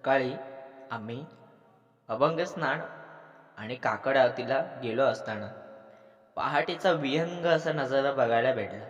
सकाळी आम्ही अभंग स्नान आणि काकड आरतीला गेलो असताना पहाटेचा विहंग असा नजारा बघायला भेटला.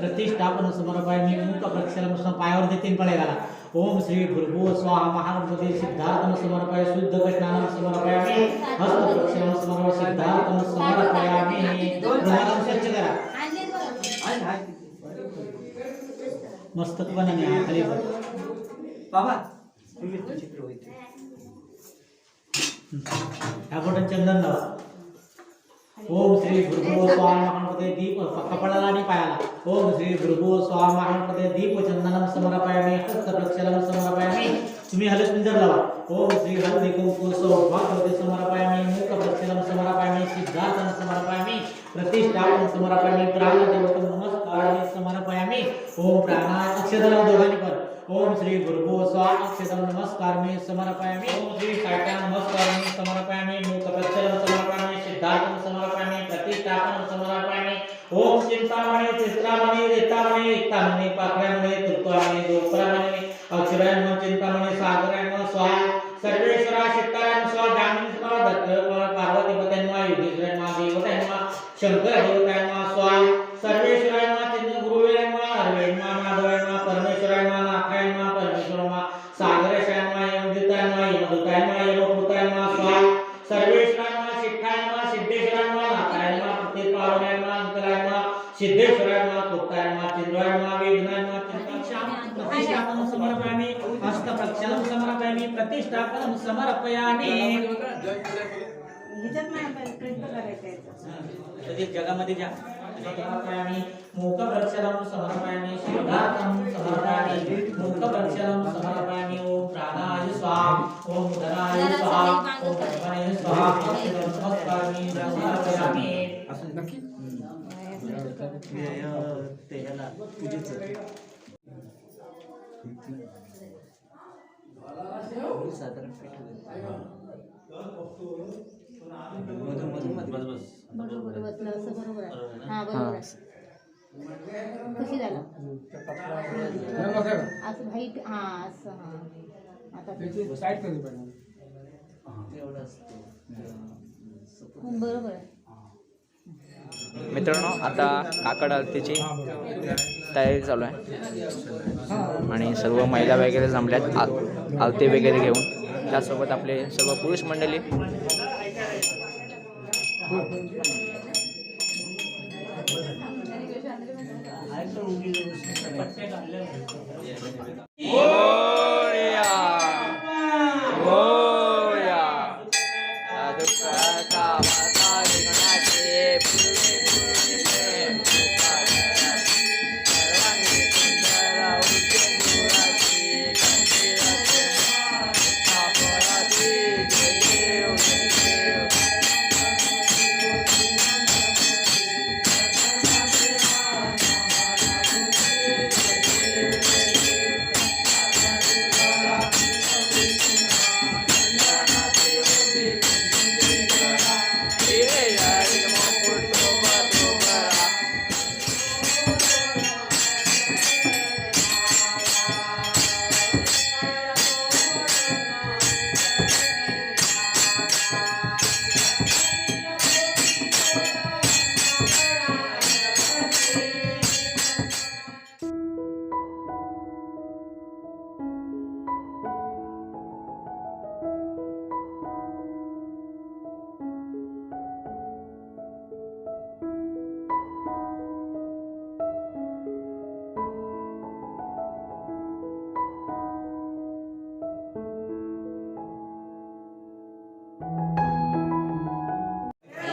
समर्पयामि प्रतिष्ठापन समर्पयामि मुख प्रक्षालन सम पायावर दे तीन पळे घाला ओम श्री भृगु स्वाहा महागणपती सिद्धार्थम समर्पय शुद्ध स्नानं समर्पयामि हस्तप्रक्षालन समर्प सिद्धार्थम समर्पयामि रुमालानं स्वच्छ करा। मस्तक पण खाली. बाबा चित्र होईल. ह्या बोटात चंदन लावा. ओम श्री भृगु स्वाहा महागणपते दीप कपाळाला आणि पायाला। ओम श्री भृगु स्वाहा महागणपते दीप चंदनम समर्पयामि, हस्तप्रक्षालन समर्पयामि, तुम्ही हलत हलस्मिंदर लावा। ओम श्री हल्दी कुंकु सौभाग्यवते समर्पयामि मुख प्रक्षालन समर्पयामि सिद्धार्थन समर्पयामि, प्रतिष्ठापन समर्पयामि प्राणदेवतम नमस्कार समर्पयामि। ओम प्राणा अक्षदला दोघांनी पण ओम श्री स्वाहा अक्षदम नमस्कार मी समर्पयामि। ओम श्री साठ्या नमस्कार मी समर्पयामि मुख प्रक्षालन समर्पयामि सिद्धार्थन समर्पयामि प्रतिष्ठापन समर्पयामि ओम चिंतामणी चित्रामणी रेतामणी एकतामणी पाकड्यामणी तुर्तवामणी दोपरामणी अक्षरायण चिंतामणी सागरायण स्वाहा सर्वेश्वरा शिक्कारायण स्वाहा दामिनी स्वाहा दत्त पार्वती पत्यांवा युगेश्वरायण देवतायण शंकर देवता प्रतिष्ठापनं. तरी जगामध्ये ज्या समर्पयामि। मुखप्रक्षालं समर्पयामि। सिद्धार्थं समर्पयामि। मुखप्रक्षालं समर्पयामि। ओम प्राणाय स्वाहा। ओम उदराय स्वाहा। ओम प्राणाय स्वाहा। अक्षरं नमस्कारामि। समर्पयामि। असं नक्की? ते याला. पूजेचं. साधारण पीठ बरोबर बसलं असं बरोबर आहे. हा बरोबर आहे. कशी झालं? असं व्हाईट हा असं हा. आता हं, बरोबर आहे. मित्रांनो आता काकड आरतीची तयारी चालू आहे. आणि सर्व महिला वगैरे जमल्यात आ आलते वगैरे घेऊन. त्यासोबत आपले सर्व पुरुष मंडळी.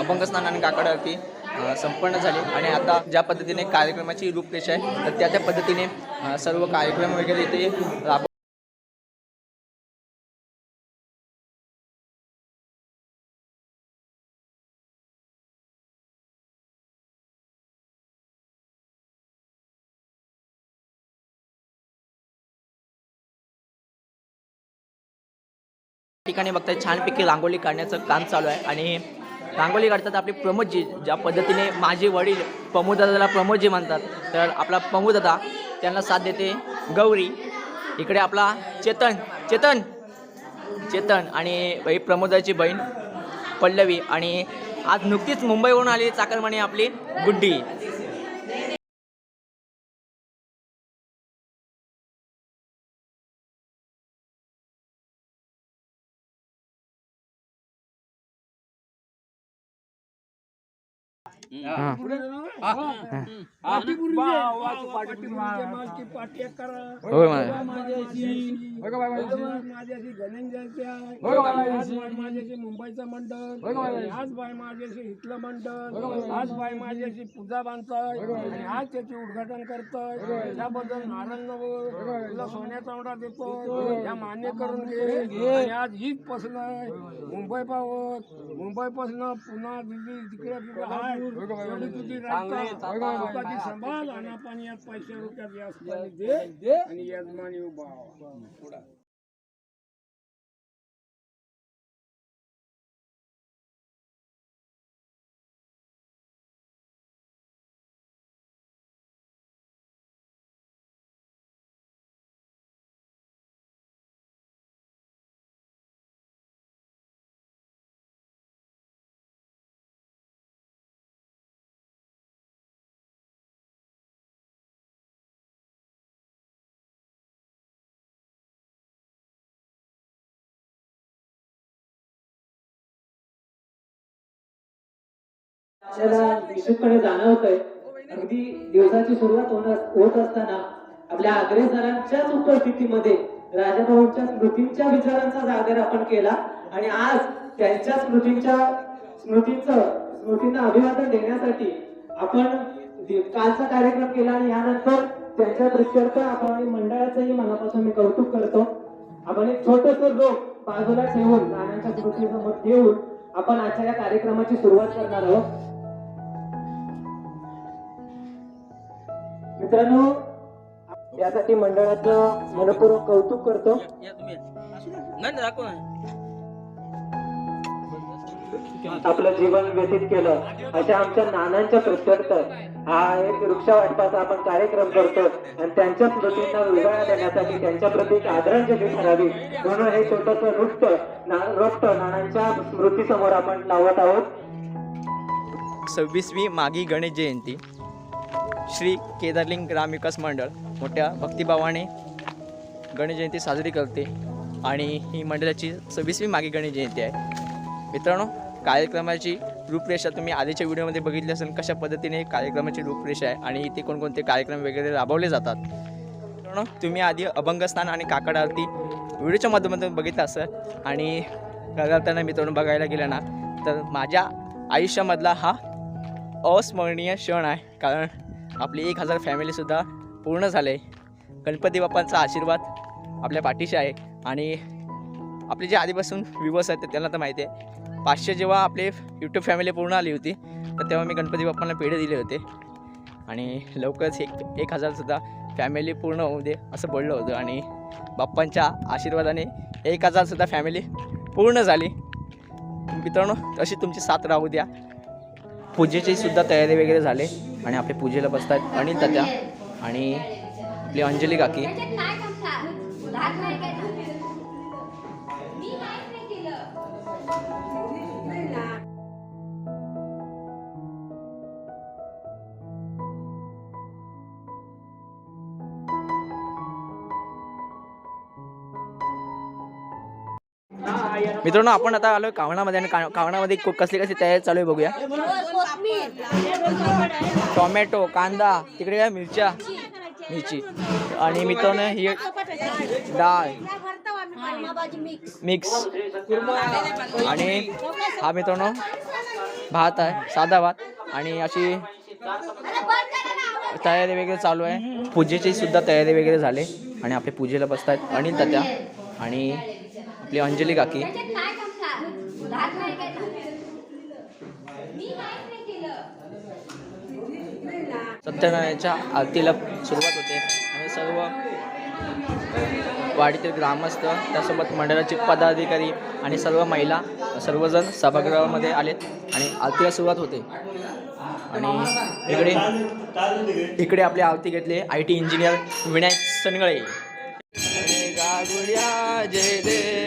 अभंग स्नान आणि काकड आरती संपन्न झाली. आणि आता ज्या पद्धतीने कार्यक्रमाची रूपरेषा आहे तर त्या त्या पद्धतीने सर्व कार्यक्रम वगैरे इथे राब ठिकाणी बघताय छानपैकी रांगोळी काढण्याचं काम चालू आहे. आणि रांगोळी काढतात आपले प्रमोदजी ज्या पद्धतीने माझे वडील प्रमोदादाला प्रमोदजी म्हणतात. तर आपला प्रमोदादा त्यांना साथ देते. गौरी इकडे आपला चेतन चेतन चेतन आणि भाई प्रमोदाची बहीण पल्लवी आणि आज नुकतीच मुंबईवरून आली चाकरमणी आपली गुड्डी. माझ्याशी. गणेश आज माझ्याशी. मुंबईचं मंडळ. आज बाय माझ्याशी इथलं मंडळ. आज बाय माझ्याशी पूजा बांधताय. आणि आज त्याचे उद्घाटन करताय. त्याबद्दल आनंद तुला सोन्या चावडा देतो या मान्य करून घे. आणि आज हीच पसलाय मुंबई पावत. मुंबई पासन पुन्हा दिल्ली तिकडे तिकडे. राजता सांभाळ आणि आपण यात पैसे रुपयात याच दे आणि यजमानी उभा आपल्याला निश्चितपणे जाणवतंय अगदी दिवसाची सुरुवात होत असताना आपल्या अग्रेसरांच्याच उपस्थितीमध्ये राजाभाऊंच्या स्मृतींच्या विचारांचा जागर आपण केला आणि आज त्यांच्या स्मृतींच्या स्मृतींचं स्मृतींना अभिवादन देण्यासाठी आपण कालचा कार्यक्रम केला आणि यानंतर त्यांच्या दृष्ट्यर्थ आपण आणि मंडळाचंही मनापासून मी कौतुक करतो. आपण एक छोटस रोप बाजूला ठेवून नाण्याच्या स्मृतीसमोर ठेवून आपण आजच्या या कार्यक्रमाची सुरुवात करणार आहोत. मित्रांनो यासाठी मंडळाचं मनपूर्वक कौतुक करतो. आपलं जीवन व्यतीत केलं. अशा आमच्या नानांच्या प्रत्यर्थ. हा एक वृक्ष वाटपाचा आपण कार्यक्रम करतो. आणि त्यांच्या स्मृतींना उजाळा देण्यासाठी त्यांच्या प्रती एक आदरांजली ठरावी. म्हणून हे छोटस नृत्य ना नानांच्या स्मृती समोर आपण लावत आहोत. सव्वीसवी मागी गणेश जयंती. श्री केदारलिंग ग्राम विकास मंडळ. मोठ्या भक्तिभावाने गणेश जयंती साजरी करते आणि ही मंडळाची सव्वीसवी मागे गणेश जयंती आहे. मित्रांनो कार्यक्रमाची रूपरेषा तुम्ही आधीच्या व्हिडिओमध्ये बघितली असेल कशा पद्धतीने कार्यक्रमाची रूपरेषा आहे आणि इथे कोणकोणते कार्यक्रम वगैरे राबवले जातात. मित्रांनो तुम्ही आधी अभंगस्नान आणि काकड आरती व्हिडिओच्या माध्यमातून बघितलं असेल आणि करताना मित्रांनो बघायला गेलं ना तर माझ्या आयुष्यामधला हा अस्मरणीय क्षण आहे. कारण आपली एक हजार फॅमिलीसुद्धा पूर्ण झाले. गणपती बाप्पांचा आशीर्वाद आपल्या पाठीशी आहे. आणि आपले जे आधीपासून व्ह्युअर्स आहेत त्यांना तर माहिती आहे. पाचशे जेव्हा आपले यूट्यूब फॅमिली पूर्ण आली होती तर तेव्हा मी गणपती बाप्पांना पेढे दिले होते. आणि लवकरच एक एक हजारसुद्धा फॅमिली पूर्ण होऊ दे असं बोललं होतं. आणि बाप्पांच्या आशीर्वादाने एक हजारसुद्धा फॅमिली पूर्ण झाली. मित्रांनो अशी तुमची साथ राहू द्या. पूजेची सुद्धा तयारी वगैरे झाले. आणि आपले पूजेला बसतात अनिल तात्या आणि आपली अंजली काकी. मित्रांनो आपण आता आलो कावणामध्ये आणि का- कावणामध्ये कसली कसली तयारी चालू आहे बघूया. टोमॅटो कांदा तिकडे काय मिरच्या. मिरची. आणि मित्रांनो ही डाळ. मिक्स. आणि हा मित्रांनो भात आहे साधा भात. आणि अशी तयारी वगैरे चालू आहे. पूजेची सुद्धा तयारी वगैरे झाली. आणि आपल्या पूजेला बसतायत अनिल तात्या आणि आपली अंजली काकी. नाही काय मी काहीच नाही केलं. सत्यनारायणच्या आरतीला सुरुवात होते. आणि सर्व वाडीतील ग्रामस्थ त्यासोबत मंडळाचे पदाधिकारी आणि सर्व महिला सर्वजण सभागृहामध्ये आलेत आणि आरतीला सुरुवात होते. आणि इकडे इकडे आपली आरती घेतली I T engineer Vinayak Sangle. जय देव.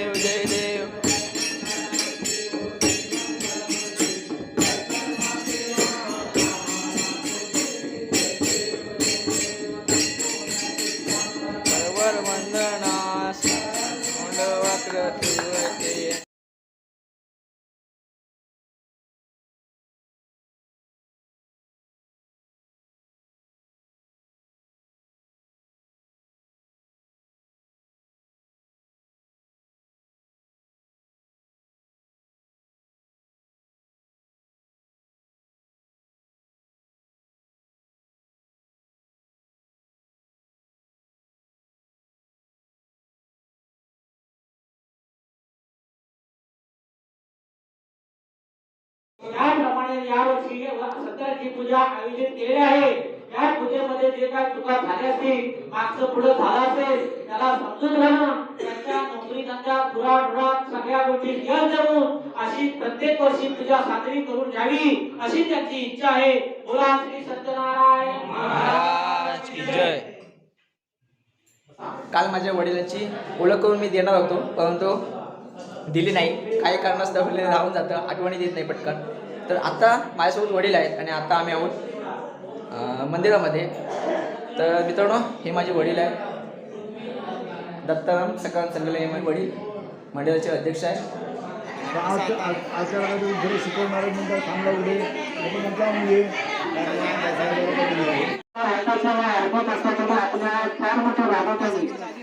याप्रमाणे यावर्षी सत्याची पूजा आयोजित केलेली आहे. या पूजेमध्ये जे काय चुका झाल्या असतील मागचं पुढे झालं असेल त्याला समजून घेणं त्यांच्या नोकरी धंदा सगळ्या गोष्टी जल जमून अशी प्रत्येक वर्षी पूजा साजरी करून घ्यावी अशी त्यांची इच्छा आहे. बोला श्री सत्यनारायण काल माझ्या वडिलांची ओळख करून मी देणार होतो परंतु दिली नाही. काही कारणास्तव राहून जातं. आठवणी देत नाही पटकन. तर आता माझ्यासोबत वडील आहेत आणि आता आम्ही आहोत मंदिरामध्ये. तर मित्रांनो हे माझे वडील आहेत. दत्ताराम सकाराम सल्लेले हे माझे वडील. मंडळाचे अध्यक्ष आहेत. शिकवणारे थांबला उडे. मुले फार मोठ्या भागात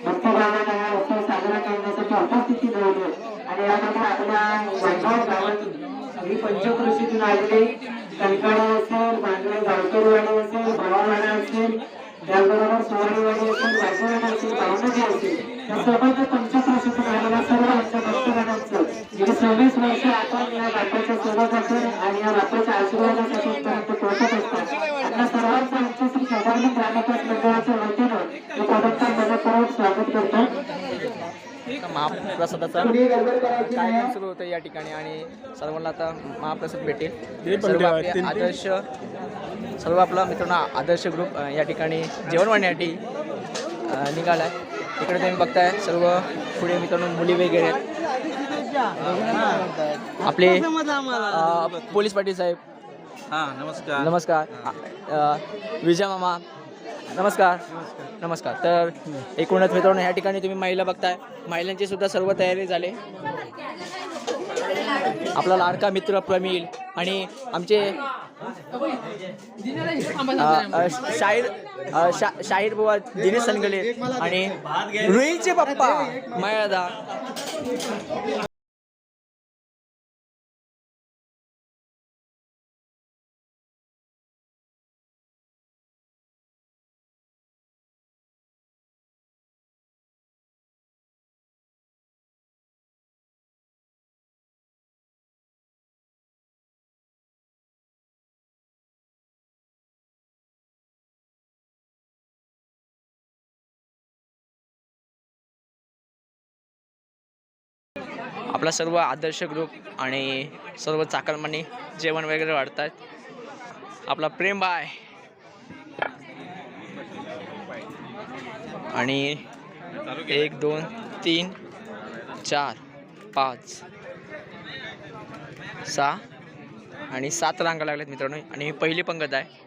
भक्त भागात उत्सव साजरा करण्यासाठी उपस्थिती मिळवली आणि यामध्ये आपल्या वैभव गावातून ही पंचकृषीतून आलेले कणकाळे असेल बांगडे गावकरवाडी असेल भवावाडा असेल त्याचबरोबर सुवर्णवाडी असेल वाजवाडी असेल भावनगी असेल. या सोबत पंचकृषीतून आलेल्या सर्व आमच्या भक्तगणांचं गेली सव्वीस वर्ष आपण या बापाच्या सोबत असेल आणि या बापाच्या आशीर्वादासाठी पर्यंत पोहोचत असतात आपल्या सर्वांचं आमच्या श्री साधारण ग्रामविकास मंडळाच्या वतीनं मी पदकचा मनपूर्वक स्वागत करतो. महाप्रसादाचा कार्यक्रम सुरू होतं या ठिकाणी आणि सर्वांना आता महाप्रसाद भेटेल. सर्व आपले आदर्श सर्व आपला मित्रांनो आदर्श ग्रुप या ठिकाणी जेवण वाढण्यासाठी निघाला आहे इकडे तुम्ही बघताय सर्व पुढे मित्रांनो मुली वगैरे. आपले पोलीस पाटील साहेब. हा नमस्कार. नमस्कार. विजय मामा. नमस्कार. नमस्कार. तर एकूणच मित्रांनो ह्या ठिकाणी तुम्ही महिला बघताय. महिलांची सुद्धा सर्व तयारी झाली. आपला लाडका मित्र प्रमिल आणि आमचे शाहीर शा शाहीर बुवा दिनेश सनगले आणि रुईचे पप्पा मयादा. आपला सर्व आदर्श ग्रुप आणि सर्व चाकरमानी जेवण वगैरे वाढतात आपला प्रेम बाय आणि एक दोन तीन चार पाच सहा आणि सात रांगा लागल्यात मित्रांनो. आणि पहिली पंगत आहे.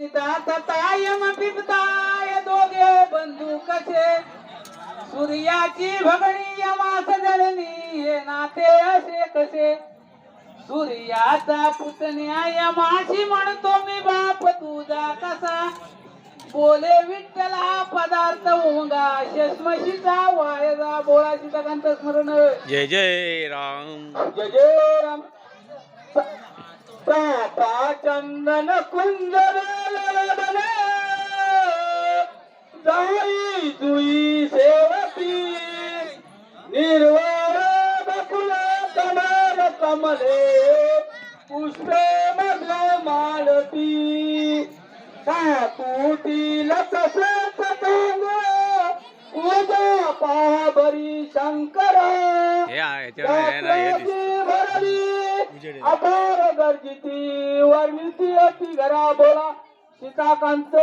ताय बिबताय दोघे बंधू कसे? सूर्याची भगणी यमास जळणी हे नाते असे कसे? सूर्याचा पुतण्या यमाशी म्हणतो मी बाप तुझा कसा? बोले विठ्ठला पदार्थ ओंगा शस्मशीचा वायदा बोळा सीताकांत स्मरण. जय जय राम. जय जय राम. प्राता चंदन कुंजर ಸೂರ್ಯಕಾಂತ